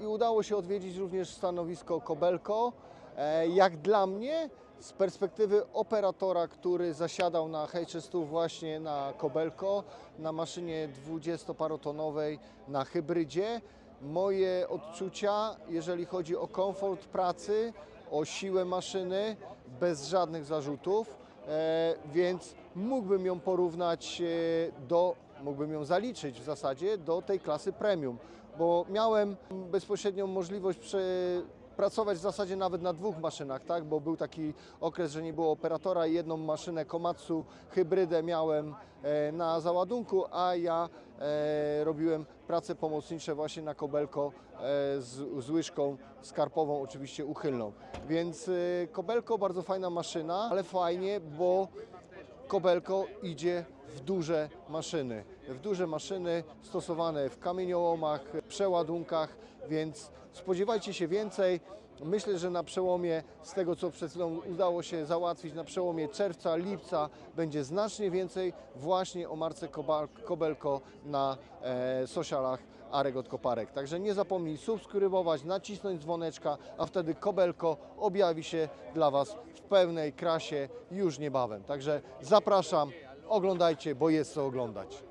I udało się odwiedzić również stanowisko Kobelko. E, Jak dla mnie, z perspektywy operatora, który zasiadał na HS2 właśnie na Kobelko, na maszynie 20-parotonowej, na hybrydzie, moje odczucia, jeżeli chodzi o komfort pracy, o siłę maszyny, bez żadnych zarzutów, e, więc mógłbym ją porównać e, do, mógłbym ją zaliczyć w zasadzie do tej klasy premium, bo miałem bezpośrednią możliwość pracować w zasadzie nawet na dwóch maszynach, tak? bo był taki okres, że nie było operatora i jedną maszynę Komatsu hybrydę miałem e, na załadunku, a ja e, robiłem prace pomocnicze właśnie na Kobelko e, z, z łyżką skarpową, oczywiście uchylną. Więc Kobelko bardzo fajna maszyna, ale fajnie, bo Kobelko idzie w duże maszyny. W duże maszyny stosowane w kamieniołomach, przeładunkach, więc spodziewajcie się więcej. Myślę, że na przełomie, z tego co przed chwilą udało się załatwić, na przełomie czerwca, lipca będzie znacznie więcej właśnie o marce Kobelko na e, socialach Arek od Koparek. Także nie zapomnij subskrybować, nacisnąć dzwoneczka, a wtedy Kobelko objawi się dla Was w pełnej krasie już niebawem. Także zapraszam, oglądajcie, bo jest co oglądać.